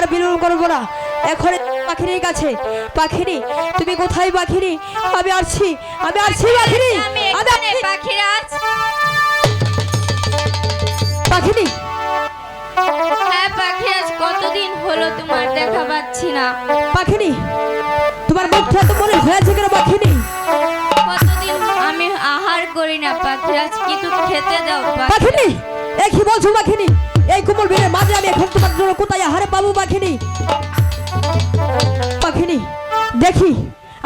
আর বিলম্ব করব না। এখন পাখির কাছে। পাখিরি তুমি কোথায় পাখিরি? আমি আসছি আমি আসছি পাখিরি। পাখিরাজ পাখিরি হ্যাঁ পাখিরাজ কতদিন হলো তোমার দেখা পাচ্ছি না। পাখিনি তোমার মুখটা এত মনে হয়েছে কেন পাখিনি কতদিন আমি আহার করি না পাখিরাজ কিন্তু খেতে দাও পাখি? পাখিনি এ কি বলছো পাখিনি এই কোমল ভিড়ের মাঝে আমি এখন তোমার জন্য কোথায়? আহারে পাবো পাখিনি। পাখিনি। দেখি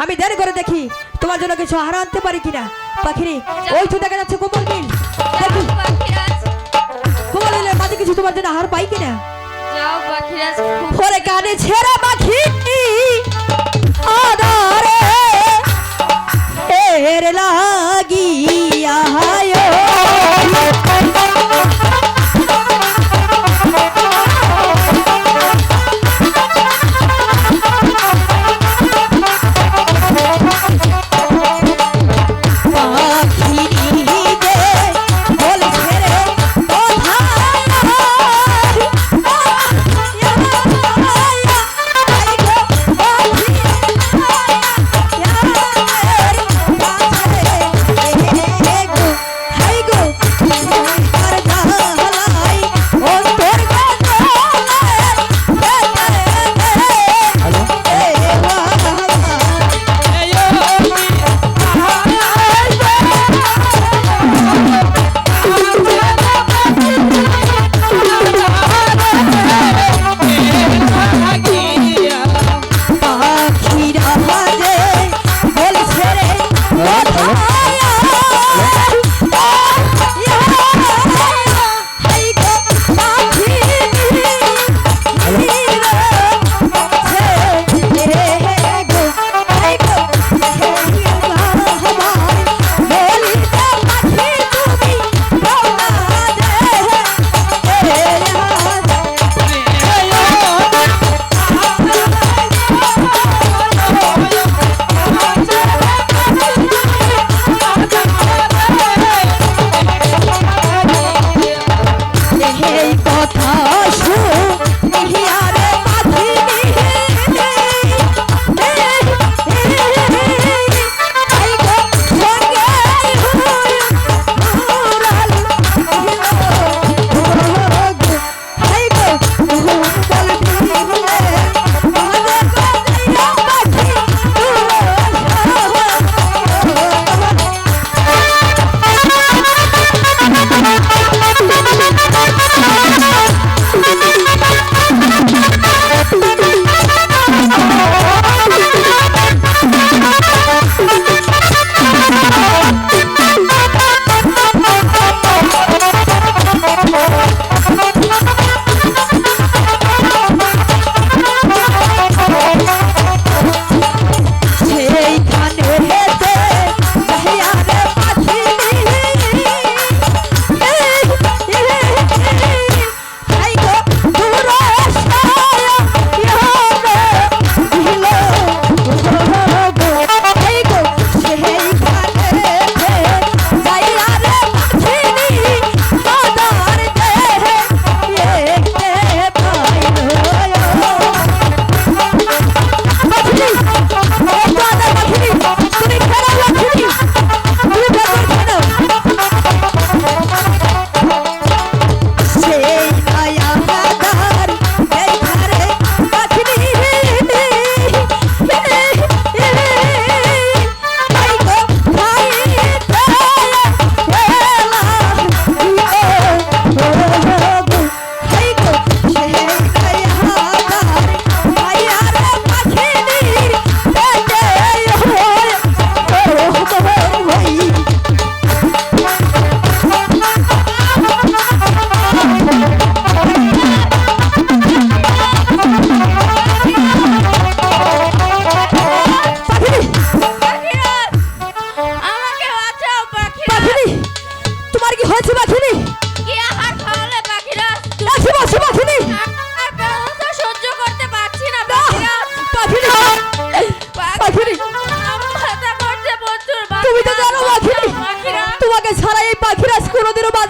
আমি দেরি করে দেখি তোমার জন্য কিছু আহার আনতে পারি কিনা। পাখিনি ওই তো দেখা যাচ্ছে কোমল বিল দেখি। কোমল বিলের মাঝে কিছু তোমার জন্য আহার পাই কিনা? ওরে কানে ছেড়া পাখি। আদারে এর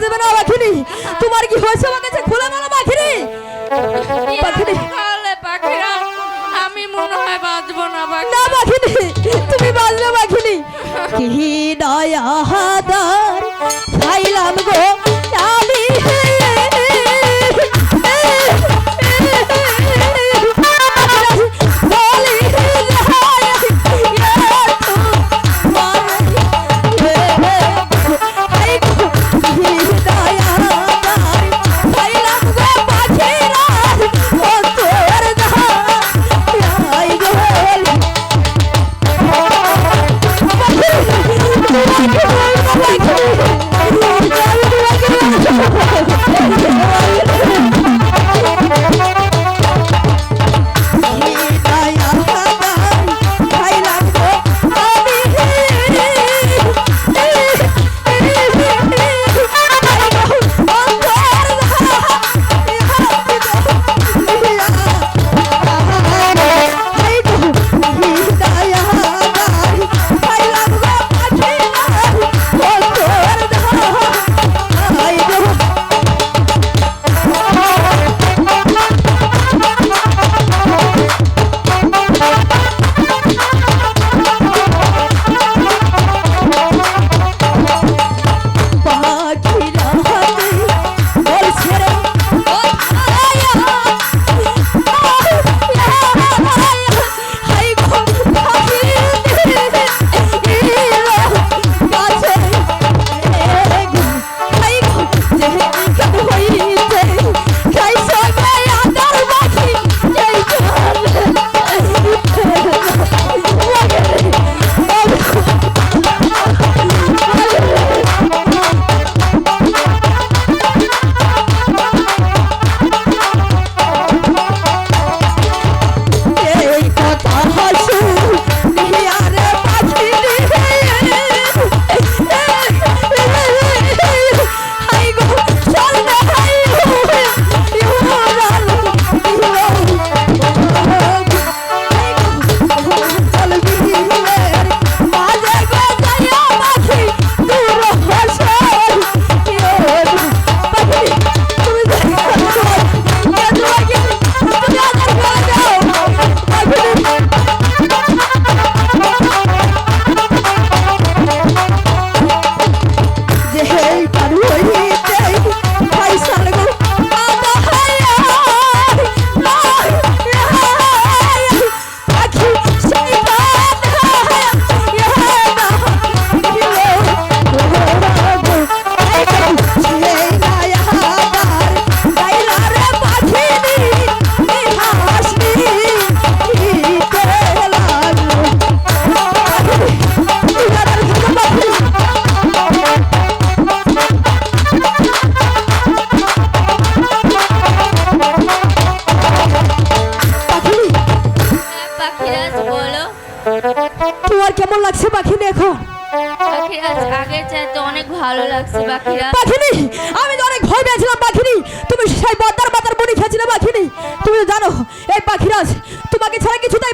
দেবে না পাখিনি তোমার কি হয়েছে আমার কাছে? খুলে বলো পাখিনি পাখিনি আমি মনে হয় বাঁচবো না না পাখিনি তুমি বাঁচবে পাখিনি কি দয়া হাদার খাইলাম গো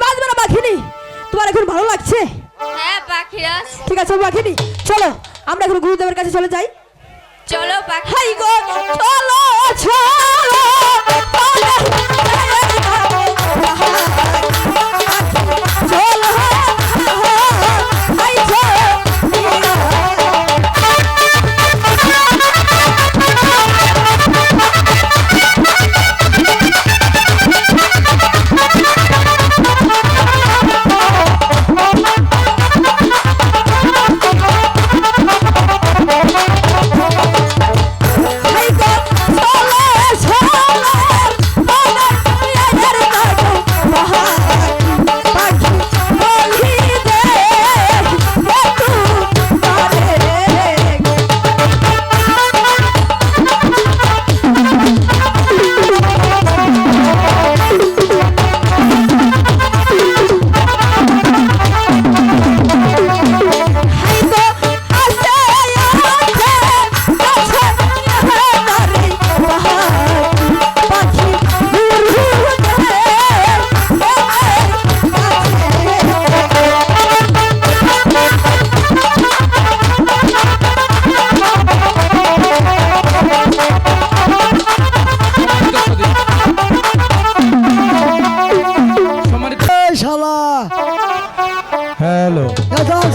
বাঁচবে না পাখিনি তোমার এখন ভালো লাগছে? হ্যাঁ পাখিরাজ ঠিক আছে পাখিনি চলো আমরা এখন গুরুদেবের কাছে চলে যাই। চলো পাখি। গো চলো চলো চলো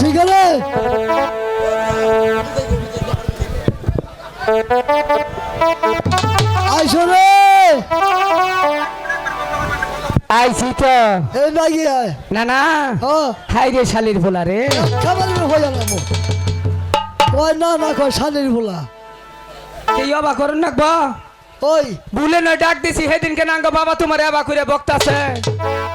শিখালে আইসো রে আইছি তো এই নাকি না না হাই রে শালির ভোলা রে। খাবারের ভোলা না কয় না না কয় শালির ভোলা। কেউ অবাক করেন না ওই। ভুলে নয় ডাক দিছি সেদিনকে নাঙ্গ বাবা তোমার এবা করে বক্তাছে।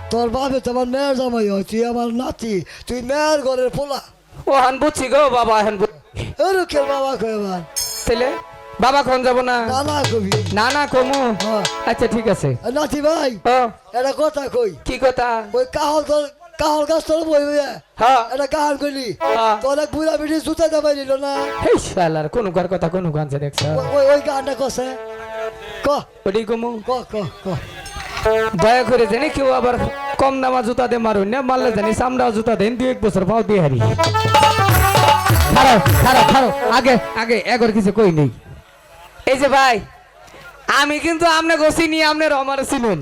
তোর বাপে তোমার মেয়ের জামাই হয় তুই আমার নাতি তুই মেয়ের ঘরের পোলা। ও হান বুঝছি গো বাবা হান এরকম বাবা কয় এবার? তাইলে বাবা কোন যাব না? নানা কবি। না না কমু। হ্যাঁ। আচ্ছা ঠিক আছে। নাতি ভাই এটা কথা কই। কি কথা? ওই কাহল তোর কাহল গাছ তোর বই হ্যাঁ। এটা গান করলি হ্যাঁ। তোর এক বুড়া বিড়ি জুতা দেবাই নিল না? হেই শালার কোন কার কথা কোন গানছে দেখছ? ওই- ওই গানটা কছে ক। ওটি কমু। ক ক ক। দয়া করে জানি কেউ আবার কম দামা জুতা দে মারুন না মারলে জানি চামড়া জুতা দেন দুই এক বছর পাও দিয়ে হারি। খারাপ খারাপ খারাপ আগে আগে এগর কিছু কই নেই। এই যে ভাই আমি কিন্তু আমনে গছি নিয়ে আপনার আমার চিনুন।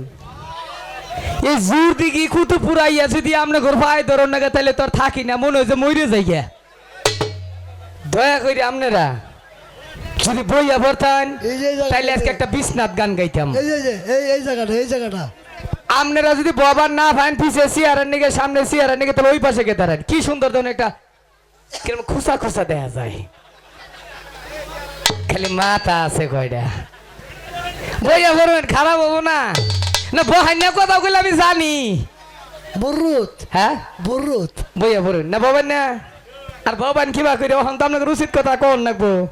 এই জোর দিকে কুতু পুরাইয়া যদি আমনে ঘর ভাই ধরন নাগে তাহলে তোর থাকি না মনে হয় যে মরে যাইয়া। দয়া করে আপনারা যদি বইয়া জায়গা- তাইলে আজকে একটা বিশ্বনাথ গান গাইতাম। এই যে এই এই এই জায়গাটা এই জায়গাটা। আপনারা যদি বাবার না ফাইন পিছে চেয়ারের নিকে সামনে চেয়ারের নিকে তাহলে ওই পাশে কে দাঁড়ান? কি সুন্দর ধরনের একটা কীরকম খুসা খুসা দেখা যায়। খালি মাথা আছে কয়টা। বইয়া বলবেন খারাপ হব না। না বহান্য কথা বলে আমি জানি। বরুত হ্যাঁ? বরুত বইয়া বলুন না বাবান না। আর বাবান কিবা করে ওখান তো আপনাকে উচিত কথা কোন নাকবো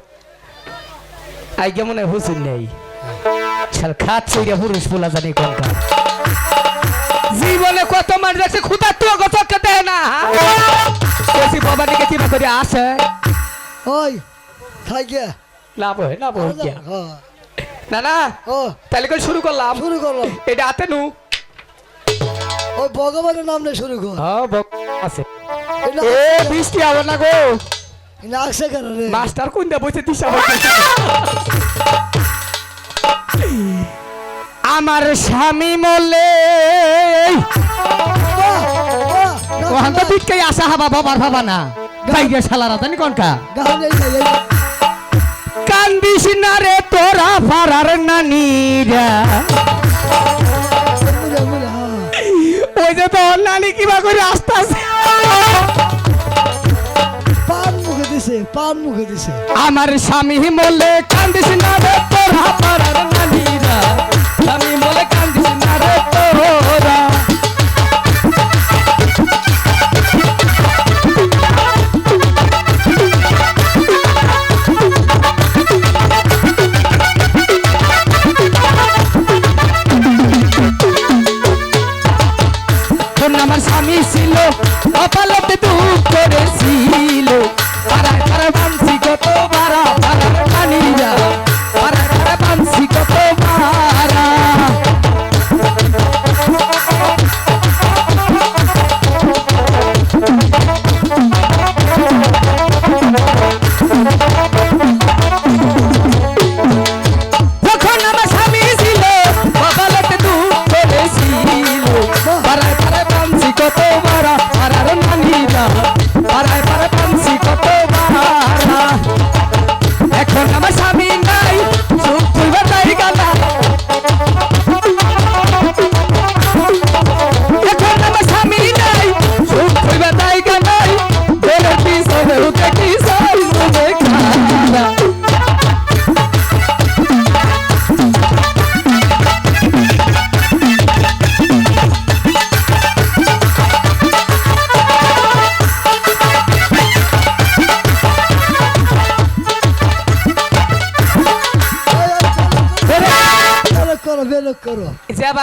আই কেমন হুসুন নেই। ছাল খাত চইরা পুরুষ বলা জানি কোনটা জীবনে কত মানুষ আছে খুদা তো গছকে দেয় না। বেশি বাবা দিকে কিবা করে আসে? ওই খাই গিয়া। লাভ হয় লাভ হয় না না ও। তাহলে করে শুরু করলাম? শুরু করলাম। এটা হাতে নু। ওই ভগবানের নাম নিয়ে শুরু কর। হ্যাঁ আছে। এ বৃষ্টি হবে না গো। এটা আসছে কেন রে? মাস্টার কোন দে বসে দিশা আমার স্বামী মলে বাহ, বাহ, না, ওখান তো দিককেই আসা হাবা বাবার ভাবা না গাইয়া শালারা জানি কোনকা। কান্দিস না রে তোরা ফারার হ্যাঁ। ওই যে তোর নানি কিবা করে আসতে পান মুখে দিছে। আমার স্বামী মলে কান্দিস না রে তোরা ফারার নানিরা। স্বামী মলে কান্দিস না রে তোরা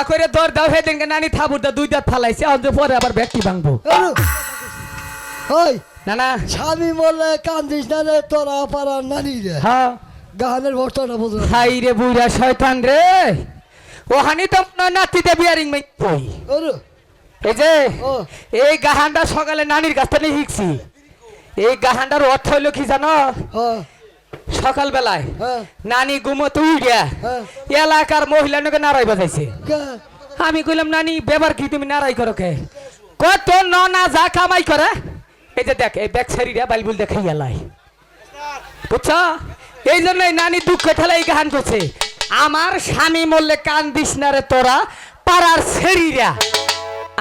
করে দর দাও হেদিনকে নানি থাবুর দা দুই দাঁত ফালাইছে অন্ত পরে আবার ব্যক্তি ভাঙবো। ওই না না স্বামী বললে কান্দিস না রে তোরা পাড়ার নানি রে। হ্যাঁ। গানের ভক্তটা বুঝলো হাই রে বুইরা শয়তান রে। ওহানি তো নাতিতে বিয়ারিং মাই ওরু এই যে এই গাহানটা সকালে নানির কাছ থেকে শিখছি। এই গাহানটার অর্থ হইল কি জানো? হ্যাঁ। সকাল বেলায় হ্যাঁ। নানি ঘুমোতে উইয়া হ্যাঁ। এলাকার মহিলা নাকি নারাই বাজাইছে। আমি কইলাম নানি বেবার কি তুমি নারাই করো কে? কত ন না যা কামাই করে। এই যে দেখ এই ব্যাগ সারিরা বাইবুল দেখাই এলাই বুঝছ? এই জন্যই নানি দুঃখ ঠেলা এই গান করছে। আমার স্বামী মরলে কান দিস না রে তোরা পাড়ার সেরিরা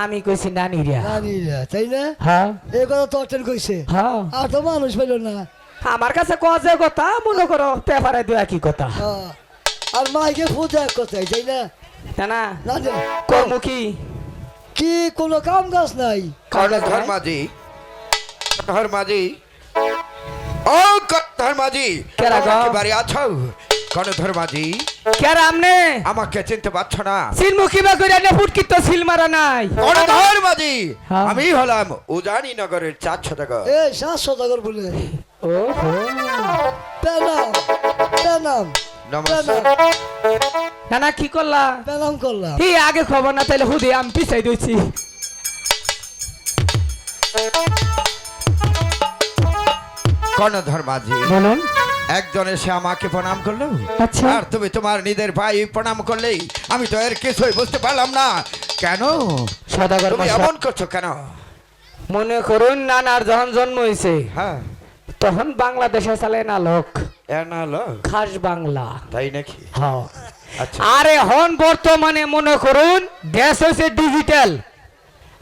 আমি কইছি নানিরা। নানি রে তাই না? হ্যাঁ। এই কথা তোর টেন কইছে। হ্যাঁ। আর তো মানুষ পেল না। আমার কাছে কজে কথা মনে করো পেপারে দু একই কথা। আর মাইকে এক কথাই তাই না? না না। না যে, কর্ম কি কি কোনো কাম কাজ নাই? কর্ণ ধর্মাজি। ধর্মাজি। ও ক- ধর্মাজি কেরা বাড়ি আছো? কর্ণ ধর্মাজি। কের আমনে আমাকে চিনতে পারছ না? সিলমুখী বা কইরা নে ফুটকি তো সিল মারা নাই। কর্ণ ধর্মাজি। হ্যাঁ। আমি হলাম উজানি নগরের চার শতকর এ সাতশো টাকার বলে। ওহো। পেলাম পেলাম নমস্কার। না না কি করলা? পেলাম করলাম। এই আগে খবর না তাহলে হুদি আমি পিছাই দিয়েছি কর্ণ ধর্মাজি বলুন। একজন এসে আমাকে প্রণাম করল। আচ্ছা। আর তুমি তোমার নিজের ভাই প্রণাম করলেই আমি তো এর কিছুই বুঝতে পারলাম না। কেন? সদাগর তুমি এমন করছ কেন? মনে করুন নানার যখন জন্ম হয়েছে হ্যাঁ। তখন বাংলাদেশে চালে না লোক খাস বাংলা। তাই নাকি? হ্যাঁ। আচ্ছা। আরে হন বর্তমানে মনে করুন দেশ হয়েছে ডিজিটাল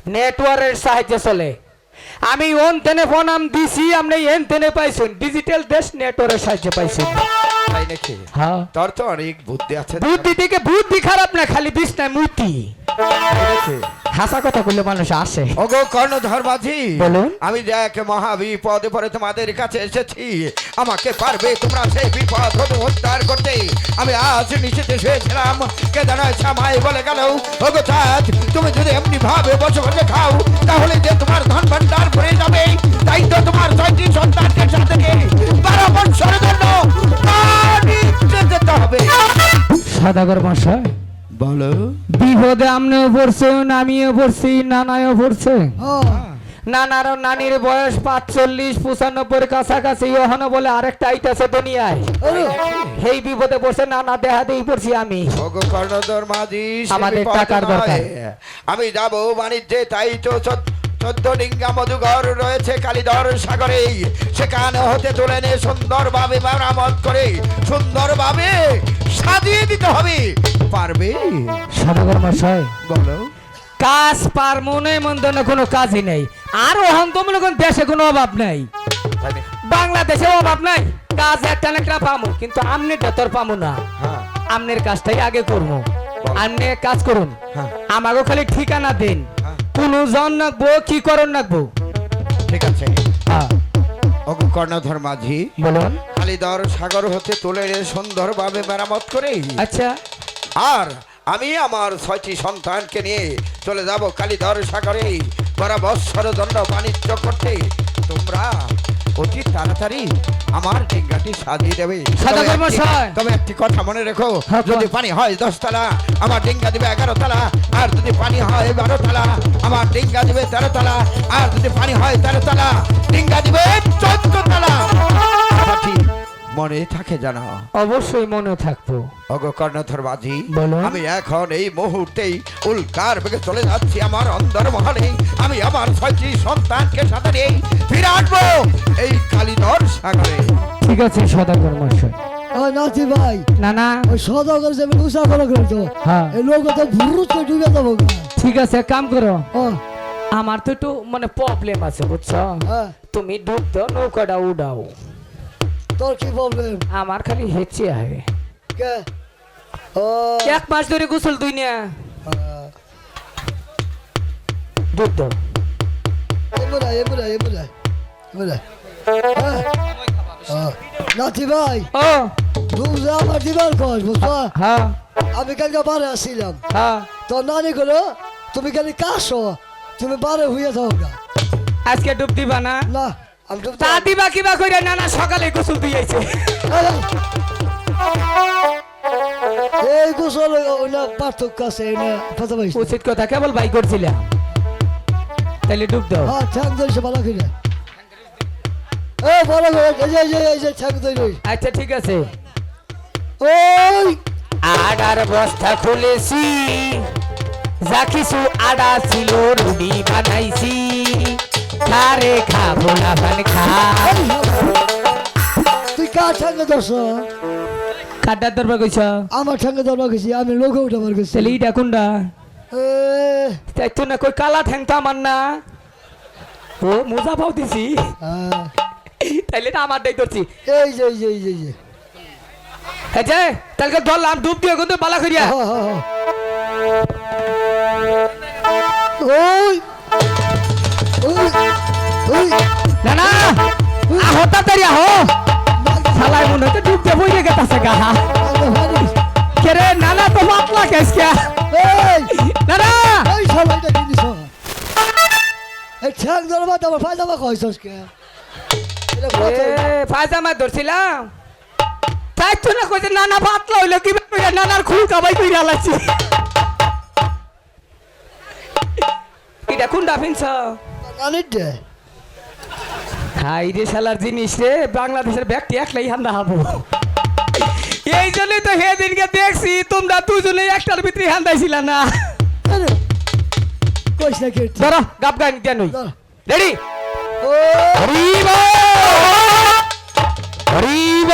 নেটওয়ার্কের সাহায্যে চলে। আমি ওন ধেনে ফোন আমি দিছি আপনি এন তেনে পাইছেন। ডিজিটাল দেশ নেটওয়ার্কের সাহায্যে পাইছেন। নাকি? হ্যাঁ। তোর তো অনেক বুদ্ধি আছে। বুদ্ধি থেকে বুদ্ধি খারাপ না খালি তাই হাসা কথা বললে মানুষ আসে। ওগো কর্ণ ধর্মাজি বলুন। আমি এক মহাবিপদে পরে তোমাদের কাছে এসেছি আমাকে পারবে তোমরা সেই বিপদ হতে উদ্ধার করতে। আমি আজ নিচেতে শুয়েছিলাম কে জানায় সামাই বলে গেল ওগো চাঁদ তুমি যদি এমনি ভাবে বসে বসে খাও তাহলে যে তোমার ধন ভান্ডার ভরে সদাগর মশাই বলো। বিপদে আমনেও পড়ছেন আমিও পড়ছি নানায়ও পড়ছে। হ্যাঁ নানার নানির বয়স পাঁচচল্লিশ পঁচানব্বই কাছাকাছি ওখানে বলে আরেকটা আইতাছে দুনিয়ায়। এই বিপদে পড়ছে নানা দেহা দিয়ে পড়ছি আমি। আমাদের টাকার দরকার। আমি যাব বাণিজ্যে তাই তো চোদ্দ- ডিঙ্গা মধুঘর রয়েছে কালীধর সাগরে। সেখানে হতে তুলে নে সুন্দরভাবে মেরামত করে সুন্দরভাবে সাজিয়ে দিতে হবে। পারবে? সদাগর মশাই বলো। কাজ পার মনে মন্দ না কোনো কাজই নেই। আর ওখান তো মনে করেন দেশে কোনো অভাব নাই। বাংলাদেশে অভাব নাই। কাজ একটা না একটা পামু কিন্তু আমনে তোর পামু না। হ্যাঁ। আমনের কাজটাই আগে করব আমনে কাজ করুন। হ্যাঁ। আমাকে খালি ঠিকানা দিন। হ্যাঁ। কোন জন নাকবো কি করণ নাকবো? ঠিক আছে। হ্যাঁ, ওগো কর্ণধর মাঝি বলুন। কালিদর সাগর হতে তুলে রে সুন্দরভাবে মেরামত করে। আচ্ছা। আর আমি আমার ছয়টি সন্তানকে নিয়ে চলে যাব কালীধর সাগরে। বরাবর ষড়যন্ত্র বাণিজ্য করতে। তোমরা অতি তাড়াতাড়ি আমার ডিঙ্গাটি সাজিয়ে দেবে। তবে একটি- কথা মনে রেখো হ্যাঁ, যদি পানি হয় দশ তালা আমার ডিঙ্গা দিবে এগারো তালা আর যদি পানি হয় বারো তালা আমার ডিঙ্গা দিবে তেরো তালা আর যদি পানি হয় তেরো তালা ডিঙ্গা দিবে চোদ্দ তলা। মনে থাকে জানা? অবশ্যই মনে থাকব। অগ কর্ণধর বাজি। আমি এখন এই মুহূর্তেই উল্কার বেগে চলে যাচ্ছি আমার অন্দর মহলে। আমি আমার ছয়টি সন্তানকে সাথে নিয়ে ফিরে আসব এই কালীধর সাগরে। ঠিক আছে সদাগর মশাই ওই নাতি ভাই না না ওই সদাগর যাবে উষা করে তো হ্যাঁ। এই লোক তো ভুরুত করে ডুবে যাব ঠিক আছে এক কাম করো। ও, আমার তো একটু মানে প্রবলেম আছে বুঝছ? হ্যাঁ। তুমি ডুব দাও নৌকাটা উড়াও। তোর কি প্রবলেম আমার খালি হেঁচে কে? ও। এক মাস ধরে গোসল দুই না আহ, ডুব দাও। হ্যাঁ। ও, নাতি ভাই ও। তুমি যে আমার দিবার কস বুঝছ? হ্যাঁ। আমি কালকে বারে আসছিলাম হ্যাঁ। তোর নানি গুলো তুমি খালি কাশো তুমি বারে হইয়া যাও আজকে ডুব দিবা না? না। তো তা দিবা কিবা কইরা না না সকালে গোসল দিয়েছে। এই গোসল ওইটা পার্থক্য আছে না কথা পাইছি উচিত কথা কেবল বাই করছিলাম তাহলে ডুব দাও। হ্যাঁ ঠ্যাং ধরেছে ভালো করে এ বড় করে এই যে এই যে এই যে ঠ্যাং ধরে আচ্ছা ঠিক আছে। ওই! আডার বস্তা খুলেছি যা কিছু আডা ছিল রুটি বানাইছি। খারে খাব না পান খা। তুই কার ঠ্যাঙ্গে ধরছ? কাটার দরবার কইছ? আমার ঠ্যাঙ্গে ধরবা গেছি আমি লোকে উঠাবার গেছি তাহলে ইটা কোনটা তাই তো না কই কালা ঠ্যাং তো আমার না। ও মোজা পাও দিছি তাইলে না আমার ডাই ধরছি। এই যে এই যে এই যে এই যে। এই যে তাহলে ধরলাম ডুব দিয়ে কিন্তু বালা করিয়া ওই! না না আহো তাড়াতাড়ি আহো। শালাই মনে হচ্ছে ডুব দিয়ে বইরে গেতাছে গা। কেরে না না তো পাতলা কেসকে এই না না এই সবাইটা কি দিছ এই ঠ্যাং ধরবা তো পায়জামা কইছস কে পায়জামা ধরছিলাম তাই তো না কইছে নানা পাতলা হইল কি নানার খুল কাবাই কইরা লাগছে এটা কোনটা ফিনছ হাই রে শালার জিনিস রে বাংলাদেশের ব্যক্তি একলাই হান্দা হাবো। এই জন্যই তো সেদিনকে দেখছি তোমরা দুজনেই একটার ভিতরে হান্দাইছিল না। আরে না কে ধরো গাব গান কেন রেডি ও। হরিব! হরিব!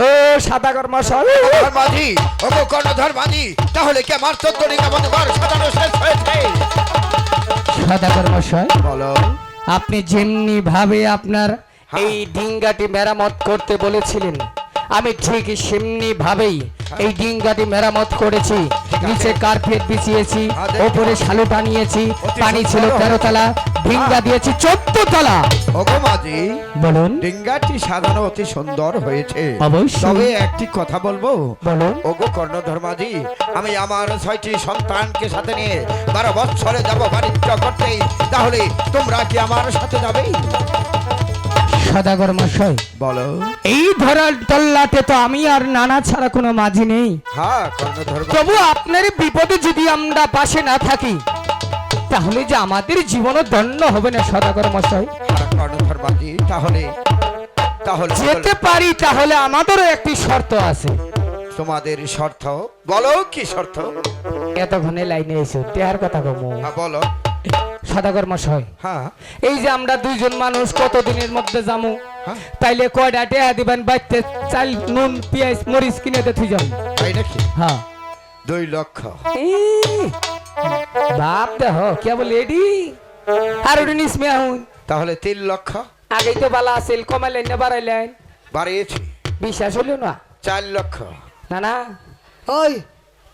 ও সাদা কর্মা সব ধর্মাজি ওগো কর্ণধর মাঝি তাহলে কি আমার চোদ্দটি কেমন ঘর সাজানো শেষ হয়েছে? মশাই বলো। আপনি যেমনি ভাবে আপনার এই ডিঙ্গাটি মেরামত করতে বলেছিলেন আমি ঠিক সেমনি ভাবেই এই ডিঙ্গাটি মেরামত করেছি। নিচে কার্পেট বিছিয়েছি হ্যাঁ, ওপরে শালু টানিয়েছি পানি ছিল সুন্দর। ডিঙ্গা দিয়েছি চোদ্দ তলা ওগো মাঝি বলুন। ডিঙ্গাটি সাজানো অতি সুন্দর হয়েছে। অবশ্যই। তবে একটি কথা বলব। বলুন। ওগো কর্ণধর মাঝি আমি আমার ছয়টি সন্তানকে সাথে নিয়ে বারো বছরে যাব বাণিজ্য করতে। তাহলে তোমরা কি আমার সাথে যাবে? সদাগর মশাই বলো। এই ধরার তল্লাতে তো আমি আর নানা ছাড়া কোনো মাঝি নেই। হ্যাঁ তবু আপনার বিপদে যদি আমরা পাশে না থাকি তাহলে যে আমাদের জীবনও দণ্ড হবে না সদাগর মশাই। তাহলে তাহলে যেতে পারি তাহলে আমাদেরও একটি শর্ত আছে। তোমাদের শর্ত? বলো কি শর্ত? এতক্ষণে লাইনে এসে দেহার কথা কমো। হ্যাঁ বলো। সদাগর মশাই হ্যাঁ। এই যে আমরা দুইজন মানুষ কতদিনের মধ্যে যামু হ্যাঁ। তাইলে কয়টা টেহা দিবেন বাইতে চাল নুন পেঁয়াজ মরিচ কিনে দে থুই তাই নাকি? হ্যাঁ। দুই লক্ষ। বাপ দেহ কেবল এডি? আর নিসমে আহুন তাহলে তিন লক্ষ। আগেই তো বালা আছিল কমাইলেন না বাড়াইলেন? বাড়িয়েছি। বিশ্বাস হলো না? চার লক্ষ। না না। ওই।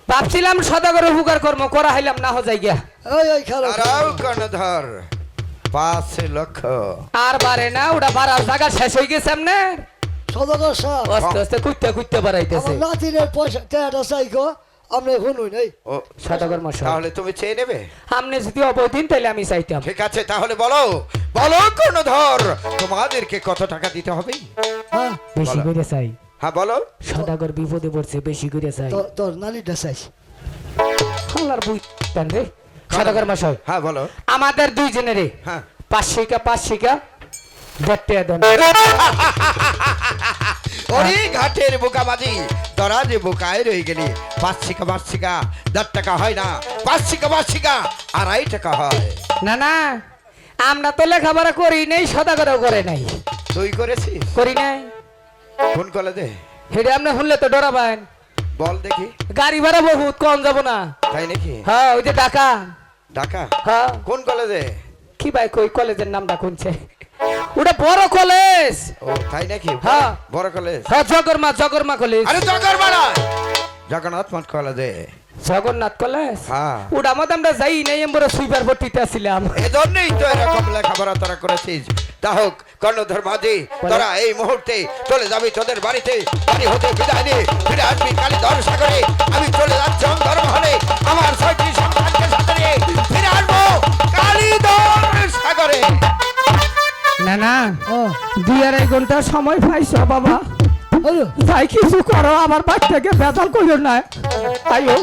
ভাবছিলাম সদাগর উপকার কর্ম করা হইলাম না হজাই গিয়া। ওই ওই খেলো। আরাও কর্ণধর পাঁচ লক্ষ। আর বারে না ওটা বাড়ার জায়গা শেষ হয়ে গেছে এমনে সদাগর সাহ আস্তে আস্তে কুইতে কুইতে বাড়াইতেছে। নাতিনের পয়সা টাকাটা চাই গো। আপনি শুনুন এই ও সদাগর মশাই। তাহলে তুমি চেয়ে নেবে? আমনে যদি অবদিন তাহলে আমি চাইতাম। ঠিক আছে তাহলে বলো। বলো কর্ণধর তোমাদেরকে কত টাকা দিতে হবে? হ্যাঁ বেশি করে চাই। হ্যাঁ বলো। সদাগর বিপদে পড়ছে বেশি করে চাই। তোর- নানিটা চাই হালার বুই রে। সদাগর মশাই। হ্যাঁ বলো। আমাদের দুইজনেরে হ্যাঁ। পাঁচশিকা পাঁচশিকা দেখতে দেন ওরে ঘাটের বোকা বাজি তোরা যে বোকায় রয়ে গেলি। টাকা হয় না। পাঁচ শিকা আড়াই টাকা হয়। না না আমরা তো লেখাপড়া করি নাই সদাগরও করে নাই। তুই করেছিস? করি নাই। ফোন করে দে? হেডে আপনি শুনলে তো ডরাবেন। বল দেখি। গাড়ি ভাড়া বহুত কম যাব না। তাই নাকি? হ্যাঁ ওই যে ঢাকা। ঢাকা? হ্যাঁ। কোন কলেজে কি ভাই কই কলেজের নামটা কোনছে? ওটা বড় কলেজ। ও তাই নাকি? হ্যাঁ। বড় কলেজ? হ্যাঁ জগরমা জগরমা কলেজ। আরে জগরবাড়া জগন্নাথ মঠ কলেজে জগন্নাথ কলেজ? হ্যাঁ। ওটা মধ্যে আমরা যাই নাই আমরা সুইপার ভর্তিতে আসছিলাম এজন্যই তো এরকম লেখাপড়া তোরা করেছিস। তা হোক কর্ণধর মাঝি তোরা এই মুহূর্তে চলে যাবি তোদের বাড়িতে। বাড়ি হতে বিদায় নিয়ে ফিরে আসবি কালীধর সাগরে। আমি চলে যাচ্ছি অন্ধর মহলে আমার ছয়টি সন্তানকে সাথে নিয়ে ফিরে আসব কালীধর সাগরে। না না। ও দুই আড়াই ঘণ্টা সময় পাইছ বাবা। তাই কিছু করো আমার বাচ্চাকে বেতন করিও না। তাইও